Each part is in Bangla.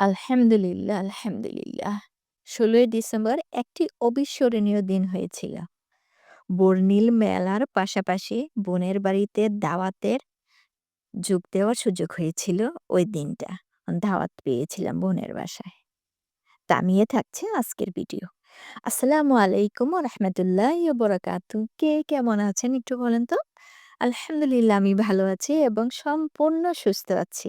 আলহামদুলিল্লাহ, আলহামদুলিল্লাহ। ১৬ই ডিসেম্বর একটি অবিস্মরণীয় দিন হয়েছিল। বর্ণিল মেলার পাশাপাশি বোনের বাড়িতে দাওয়াতের যোগ দেওয়ার সুযোগ হয়েছিল ওই দিনটা। দাওয়াত পেয়েছিলাম বোনের বাসায়। তামিয়ে থাকছে আজকের ভিডিও। আসসালামু আলাইকুম রাহমাতুল্লাহি বারাকাতু। কে কেমন আছেন একটু বলেন তো? আলহামদুলিল্লাহ আমি ভালো আছি এবং সম্পূর্ণ সুস্থ আছি।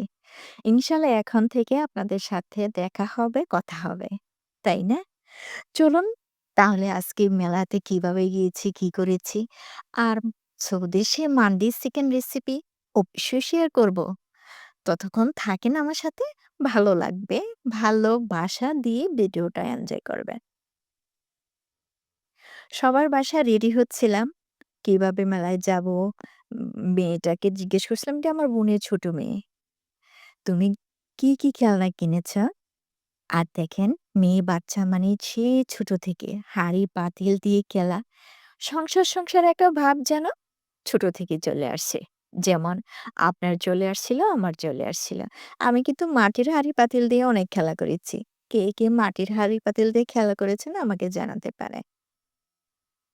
ইনশাআল্লাহ এখন থেকে আপনাদের সাথে দেখা হবে, কথা হবে। তাই না? চলুন তাহলে আজকে মেলাতে কীভাবে গিয়েছি, কি করেছি আর স্বদেশী মান্ডি চিকেন রেসিপি অবশ্যই শেয়ার করব। ততক্ষণ থাকেন আমার সাথে, ভালো লাগবে। ভালো বাসা দিয়ে ভিডিওটা এনজয় করবেন। সবার বাসা রেডি হচ্ছিলাম। কীভাবে মেলায় যাব? মেয়েটাকে জিজ্ঞেস করছিলাম, এটা আমার বোনের ছোট মেয়ে। তুমি কি, কি খেলনা কিনেছ? আর দেখেন মেয়ে বাচ্চা মানে সে ছোট থেকে হাঁড়ি পাতিল দিয়ে খেলা। সংসার, সংসার একটা ভাব যেন ছোট থেকে চলে আসছে। যেমন আপনার চলে আসছিল, আমার চলে আসছিল। আমি কিন্তু মাটির হাঁড়ি পাতিল দিয়ে অনেক খেলা করেছি। কে, কে মাটির হাঁড়ি পাতিল দিয়ে খেলা করেছেন আমাকে জানাতে পারেন।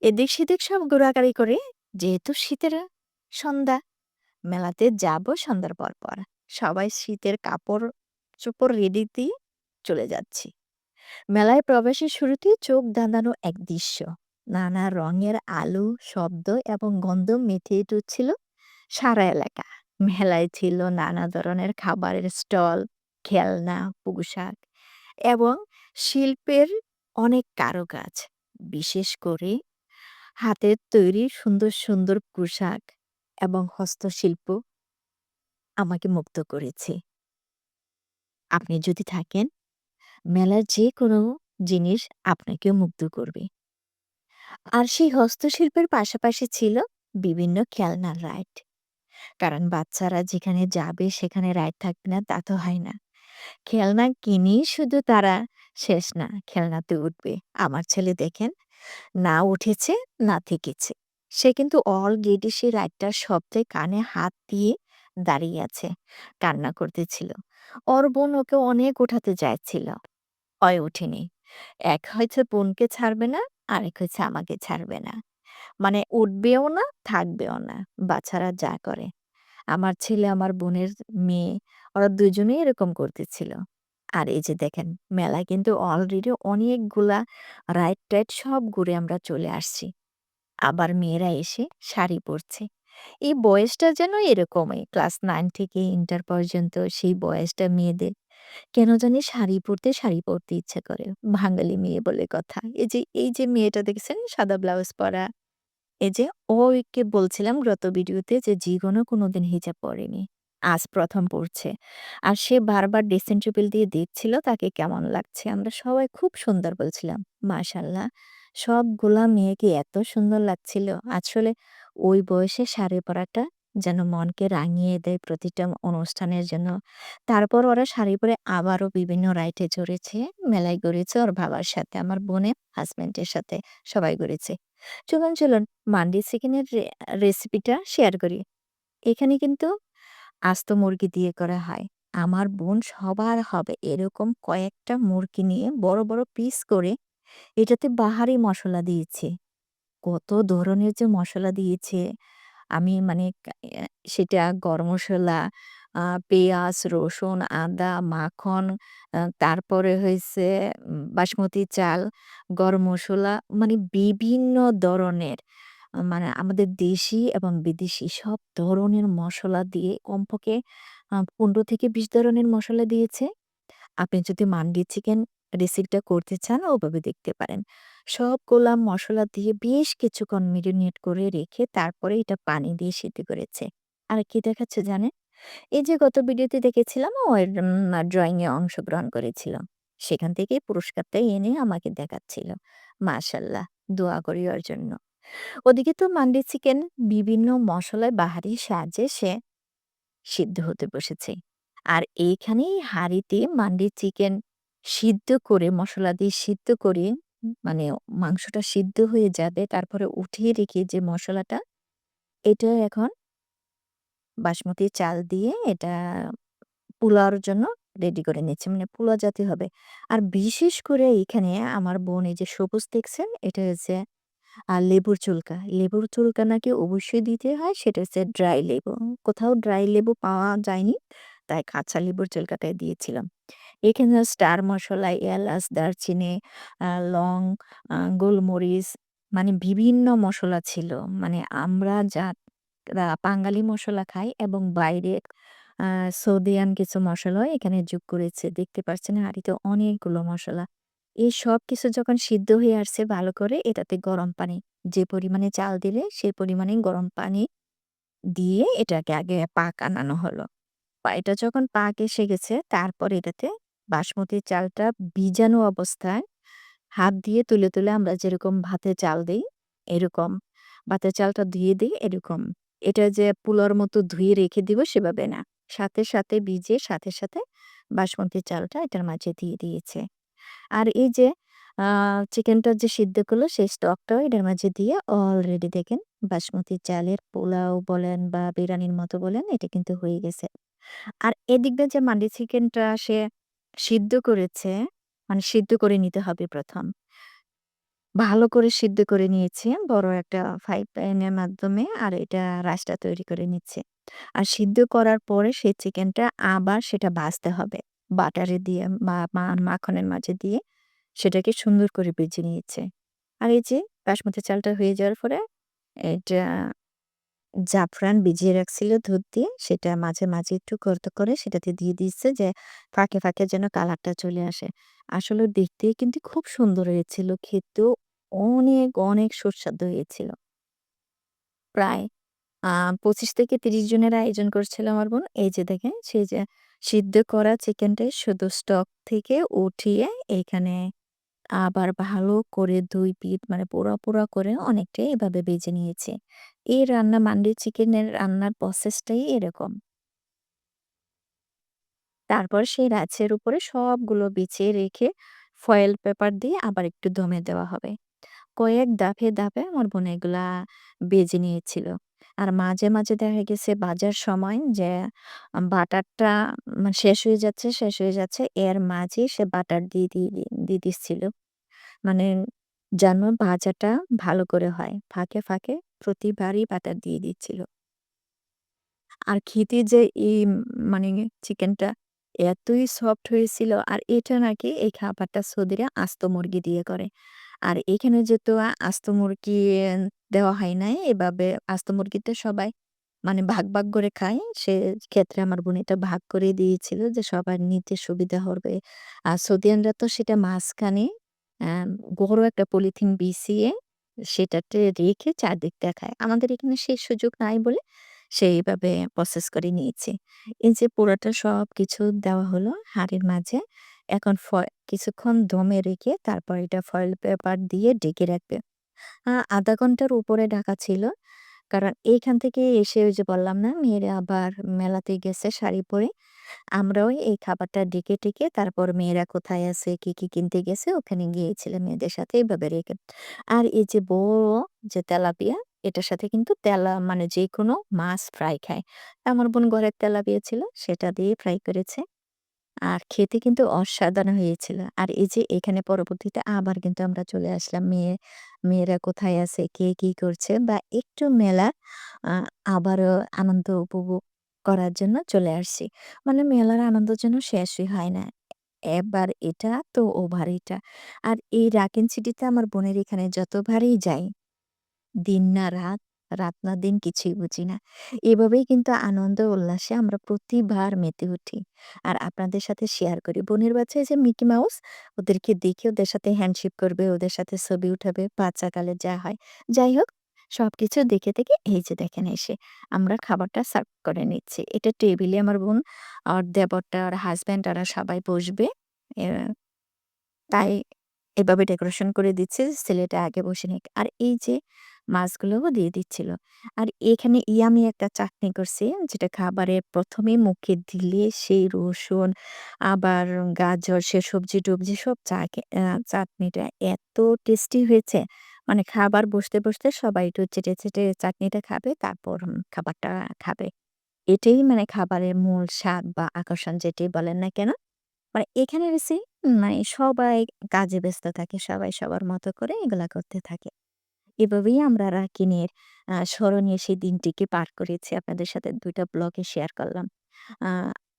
এদিক সেদিক সব ঘোরাঘুরি করে যেহেতু শীতের সন্ধ্যা, মেলাতে যাব সন্ধ্যার পর, পর। সবাই শীতের কাপড়-চোপড় রেডি দিয়ে চলে যাচ্ছি। মেলায় প্রবেশের শুরুতেই চোখ ধাঁধানো এক দৃশ্য। নানা রঙের আলো, শব্দ এবং গন্ধ মেতে উঠছিল সারা এলাকা। মেলায় ছিল নানা ধরনের খাবারের স্টল, খেলনা, পোশাক এবং শিল্পের অনেক কারুকাজ। বিশেষ করে হাতের তৈরি সুন্দর, সুন্দর পোশাক এবং হস্তশিল্প আমাকে মুগ্ধ করেছে। আপনি যদি থাকেন, মেলার যে কোনো জিনিস আপনাকেও মুগ্ধ করবে। আর সেই হস্তশিল্পের পাশাপাশি ছিল বিভিন্ন খেলনার রাইড। কারণ বাচ্চারা যেখানে যাবে সেখানে রাইড থাকবে না তা তো হয় না। খেলনা কিনেই শুধু তারা শেষ না, খেলনাতে উঠবে। আমার ছেলে দেখেন, না উঠেছে, না থেকেছে। সে কিন্তু অলরেডি সেই রাইডটার শব্দে কানে হাত দিয়ে দাঁড়িয়ে আছে। কান্না করতেছিল। ওর বোন ওকে অনেক উঠাতে চাইছিল। অয় ওঠেনি। এক হয়েছে বোনকে ছাড়বে না, আরেক হয়েছে আমাকে ছাড়বে না। মানে উঠবেও না, থাকবেও না। বাচ্চারা যা করে। আমার ছেলে, আমার বোনের মেয়ে ওরা দুজনেই এরকম করতেছিল। আর এই যে দেখেন মেলা কিন্তু অলরেডি অনেকগুলা রাইট টাইট সব ঘুরে আমরা চলে আসছি। আবার মেয়েরা এসে শাড়ি পরছে। এই বয়সটা যেন এরকমই। ক্লাস 9 থেকে ইন্টার পর্যন্ত সেই বয়সটা মেয়েদের। কেন জানি শাড়ি পরতে, শাড়ি পরতে ইচ্ছে করে। বাঙালি মেয়ে বলে কথা। এই যে, এই যে মেয়েটা দেখছেন সাদা ব্লাউজ পরা। এই যে ওকে বলছিলাম গত ভিডিওতে যে জীবনেও কোনোদিন হিজাব পরেনি। আজ ১ম পড়ছে। আর সে বারবার ড্রেসিং টেবিল দিয়ে দেখছিল তাকে কেমন লাগছে। আমরা সবাই খুব সুন্দর বলছিলাম। মাশাআল্লাহ সবগুলা মেয়েকে এত সুন্দর লাগছিল। আসলে ওই বয়সে শাড়ি পরাটা যেন মনকে রাঙিয়ে দেয় প্রতিটা অনুষ্ঠানের জন্য। তারপর ওরা শাড়ি পরে আবারও বিভিন্ন রাইডে চড়েছে, মেলায় ঘুরেছে ওর বাবার সাথে, আমার বোনের হাসব্যান্ডের সাথে সবাই ঘুরেছে। চলুন, চলুন মান্ডি চিকেনের রেসিপিটা শেয়ার করি। এখানে কিন্তু আস্ত মুরগি দিয়ে করা হয়। আমার বোন সবার হবে এরকম কয়েকটা মুরগি নিয়ে বড়, বড় পিস করে এটাতে বাহারি মশলা দিয়েছে। কত ধরনের যে মশলা দিয়েছে আমি মানে সেটা গরম মশলা, পেঁয়াজ, রসুন, আদা, মাখন, তারপরে উম বাসমতি চাল, গরম মশলা মানে বিভিন্ন ধরনের মানে আমাদের দেশি এবং বিদেশি সব ধরনের মশলা দিয়ে কমপক্ষে ১৫ থেকে ২০ ধরনের মশলা দিয়েছে। আপনি যদি মান্ডি চিকেন রেসিপিটা করতে চান, ওভাবে দেখতে পারেন। সবগুলা মসলা দিয়ে বেশ কিছুক্ষণ মেরিনেট করে রেখে তারপরে এটা পানি দিয়ে সিদ্ধ করেছে। আর কি দেখাচ্ছে জানেন? এই যে গত ভিডিওতে দেখেছিলাম, ও এর, উম ড্রয়িং এ অংশগ্রহণ করেছিল। সেখান থেকেই পুরস্কারটা এনে আমাকে দেখাচ্ছিল। মাশাআল্লাহ দোয়া করি ওর জন্য। ওদিকে তো মান্ডি চিকেন বিভিন্ন মসলায় বাহারি সাহায্যে সে সিদ্ধ হতে বসেছে। আর এইখানেই হাঁড়িতে মান্ডি চিকেন সিদ্ধ করে, মশলা দিয়ে সিদ্ধ করে মানে মাংসটা সিদ্ধ হয়ে যাবে, তারপরে উঠিয়ে রেখে যে মশলাটা, এটা এখন বাসমতি চাল দিয়ে এটা পোলাওর জন্য রেডি করে নিচ্ছি। মানে পোলাও জাতীয় হবে। আর বিশেষ করে এখানে আমার বোন এই যে সবুজ দেখছেন, এটা হচ্ছে আর লেবুর চুলকা। লেবুর চুলকা নাকি অবশ্যই দিতে হয়, সেটা হচ্ছে ড্রাই লেবু। কোথাও ড্রাই লেবু পাওয়া যায়নি। তাই কাঁচা লেবুর চুলকাটাই দিয়েছিলাম। এখানে স্টার মসলা, এলাচ, দারচিনি, লং, গোলমরিচ মানে বিভিন্ন মসলা ছিল। মানে আমরা যারা বাঙালি মসলা খাই এবং বাইরে সৌদিয়ান কিছু মসলাও এখানে যোগ করেছে। দেখতে পাচ্ছেন হাঁড়িতে অনেকগুলো মসলা। এই সবকিছু যখন সিদ্ধ হয়ে আসছে ভালো করে এটাতে গরম পানি যে পরিমাণে চাল দিলে সেই পরিমাণে গরম পানি দিয়ে এটাকে আগে পাক আনানো হলো। এটা যখন পাক এসে গেছে তারপর এটাতে বাসমতি চালটা ভিজানো অবস্থায় হাত দিয়ে তুলে, তুলে আমরা যেরকম ভাতে চাল দিই এরকম ভাতে চালটা ধুয়ে দিই এরকম। এটা যে পোলাওর মতো ধুয়ে রেখে দিব সেভাবে না। সাথে, সাথে ভিজে সাথে, সাথে বাসমতি চালটা এটার মাঝে দিয়ে দিয়েছে। আর এই যে চিকেনটা যে সিদ্ধ করল সেই স্টকটাও এটার মাঝে দিয়ে অলরেডি দেখেন বাসমতি চালের পোলাও বলেন বা বিরিয়ানির মতো বলেন এটা কিন্তু হয়ে গেছে। আর এদিক দিয়ে যে মান্ডি চিকেনটা সে সিদ্ধ করেছে, মানে সিদ্ধ করে নিতে হবে প্রথম ভালো করে সিদ্ধ করে নিয়েছে বড় একটা ফ্রাই প্যানের মাধ্যমে আর এটা রাইসটা তৈরি করে নিচ্ছে। আর সিদ্ধ করার পরে সেই চিকেনটা আবার সেটা ভাজতে হবে। বাটারে দিয়ে বা মাখনের মাঝে দিয়ে সেটাকে সুন্দর করে ভেজে নিয়েছে। আর এই যে বাসমতি চালটা হয়ে যাওয়ার পরে এটা জাফরান ভিজিয়ে রাখছিল দুধ দিয়ে সেটা মাঝে, মাঝে একটু করতে করে সেটাতে দিয়ে দিচ্ছে যে ফাঁকে, ফাঁকে যেন কালারটা চলে আসে। আসলে দেখতে কিন্তু খুব সুন্দর হয়েছিল। খেতেও অনেক, অনেক সুস্বাদু হয়েছিল। প্রায় ২৫ থেকে ৩০ জনের আয়োজন করছিল আমার বোন। এই যে দেখেন সেই যে সিদ্ধ করা চিকেনটাই শুধু স্টক থেকে উঠিয়ে এখানে আবার ভালো করে দুই পিঠ মানে পোড়া, পোড়া করে অনেকটাই এভাবে ভেজে নিয়েছে। এই রান্না মান্ডি চিকেনের রান্নার প্রসেসটাই এরকম। তারপর সেই রাছের উপরে সবগুলো বিছিয়ে রেখে ফয়েল পেপার দিয়ে আবার একটু দমে দেওয়া হবে। কয়েক ধাপে, ধাপে আমার বোন এগুলা বেজে নিয়েছিল। আর মাঝে, মাঝে দেখা গেছে বাজার সময় যে বাটারটা মা শেষ হয়ে যাচ্ছে, শেষ হয়ে যাচ্ছে এর মাঝেই সে বাটার দিয়ে দিয়ে দিয়ে দিয়ে দিচ্ছিল। মানে যেন ভাজাটা ভালো করে হয়। ফাঁকে, ফাঁকে প্রতিবারই বাটার দিয়ে দিচ্ছিল। আর খেতে যে এই মানে চিকেনটা এতই সফট হয়েছিল আর এটা নাকি এই খাবারটা সৌদিরা আস্ত মুরগি দিয়ে করে। আর এখানে যেহেতু আস্ত মুরগি দেওয়া হয় নাই, এভাবে আস্ত মুরগিতে সবাই মানে ভাগ, ভাগ করে খায়। সেক্ষেত্রে আমার বোন এটা ভাগ করে দিয়েছিল যে সবার নিতে সুবিধা হবে। আর সৌদিয়ানরা তো সেটা মাঝখানে বড় একটা পলিথিন বিছিয়ে সেটাতে রেখে চারদিকটা খায়। আমাদের এখানে সেই সুযোগ নাই বলে সেইভাবে প্রসেস করে নিয়েছি। এই যে পুরাটা সবকিছু দেওয়া হলো হাঁড়ির মাঝে। এখন কিছুক্ষণ দমে রেখে তারপর এটা ফয়েল পেপার দিয়ে ঢেকে রাখবে। আ ০.৫ ঘণ্টার উপরে ঢাকা ছিল। কারণ এইখান থেকে এসে ওই যে বললাম না মেয়েরা আবার মেলাতে গেছে শাড়ি পরে। আমরাও এই খাবারটা ঢেকে টেকে তারপর মেয়েরা কোথায় আছে, কি, কি কিনতে গেছে ওখানে গিয়েছিলাম মেয়েদের সাথে এভাবে রেখে। আর এই যে বড় যে তেলাপিয়া এটার সাথে কিন্তু তেলা মানে যে কোনো মাছ ফ্রাই খায়। আমার বোন ঘরের তেলা ছিল সেটা দিয়ে ফ্রাই করেছে। আর খেতে কিন্তু অসাধারণ হয়েছিল। আর এই যে এখানে পরবর্তীতে আবার কিন্তু আমরা চলে আসলাম। মেয়ে মেয়েরা কোথায় আছে, কে কি করছে বা একটু মেলা আবারও আনন্দ উপভোগ করার জন্য চলে আসছি। মানে মেলার আনন্দ যেন শেষই হয় না। এবার এটা তো ওবার এটা। আর এই রাকিন সিটিতে আমার বোনের এখানে যতবারই যাই দিন না রাত, রাত না দিন কিছুই বুঝি না। এভাবেই কিন্তু আনন্দ উল্লাসে আমরা প্রতিবার মেতে উঠি। আর আপনাদের সাথে শেয়ার করি। বোনের বাচ্চা এই যে মিকি মাউস ওদেরকে দেখে ওদের সাথে হ্যান্ডশেক করবে, ওদের সাথে ছবি উঠাবে, বাচ্চাকালে যা হয়। যাই হোক সবকিছু দেখে, দেখে এই যে দেখেন এসে আমরা খাবারটা সার্ভ করে নিচ্ছি। এটা টেবিলে আমার বোন, আর দেবরটা, আর হাসব্যান্ড ওরা সবাই বসবে। তাই এভাবে ডেকোরেশন করে দিচ্ছে ছেলেটা আগে বসে নিক। আর এই যে মাছগুলোও দিয়ে দিচ্ছিল। আর এখানে ইয়াম্মি একটা চাটনি করছে যেটা খাবারের প্রথমে মুখে দিলে সেই রসুন আবার গাজর সে সবজি-টবজি সব চাকে আ চাটনিটা এত টেস্টি হয়েছে। মানে খাবার বসতে, বসতে সবাই একটু চেটে, চেটে চাটনিটা খাবে তারপর খাবারটা খাবে। এটাই মানে খাবারের মূল স্বাদ বা আকর্ষণ যেটাই বলেন না কেন? মানে এখানে হইছে মানে সবাই কাজে ব্যস্ত থাকে। সবাই সবার মতো করে এগুলা করতে থাকে। এভাবেই আমরা রাকিনের স্মরণীয় সেই দিনটিকে পার করেছি। আপনাদের সাথে ২ টা ব্লগে শেয়ার করলাম।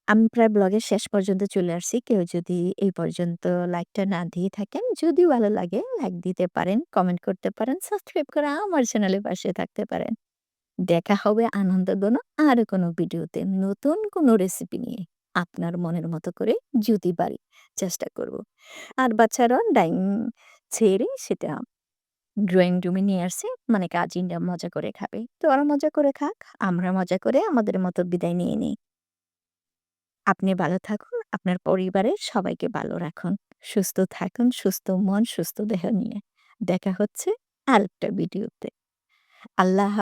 আমি প্রায় ব্লগের শেষ পর্যন্ত চলে আসছি। কেউ যদি এই পর্যন্ত লাইকটা না দিয়ে থাকেন, যদি ভালো লাগে লাইক দিতে পারেন, কমেন্ট করতে পারেন, সাবস্ক্রাইব করে আমার চ্যানেলের পাশে থাকতে পারেন। দেখা হবে আনন্দঘন আরও কোনো ভিডিওতে নতুন কোনো রেসিপি নিয়ে। আপনার মনের মতো করে যদি পারি চেষ্টা করব। আর বাচ্চারা ডাইনিং ছেড়ে সেটা ড্রয়িং রুমে নিয়ে আসছে। মানে কাজিনরা মজা করে খাবে। তো ওরা মজা করে খাক। আমরা মজা করে আমাদের মতো বিদায় নিয়ে নিই। আপনি ভালো থাকুন, আপনার পরিবারের সবাইকে ভালো রাখুন। সুস্থ থাকুন, সুস্থ মন, সুস্থ দেহ নিয়ে। দেখা হচ্ছে আরেকটা ভিডিওতে। আল্লাহ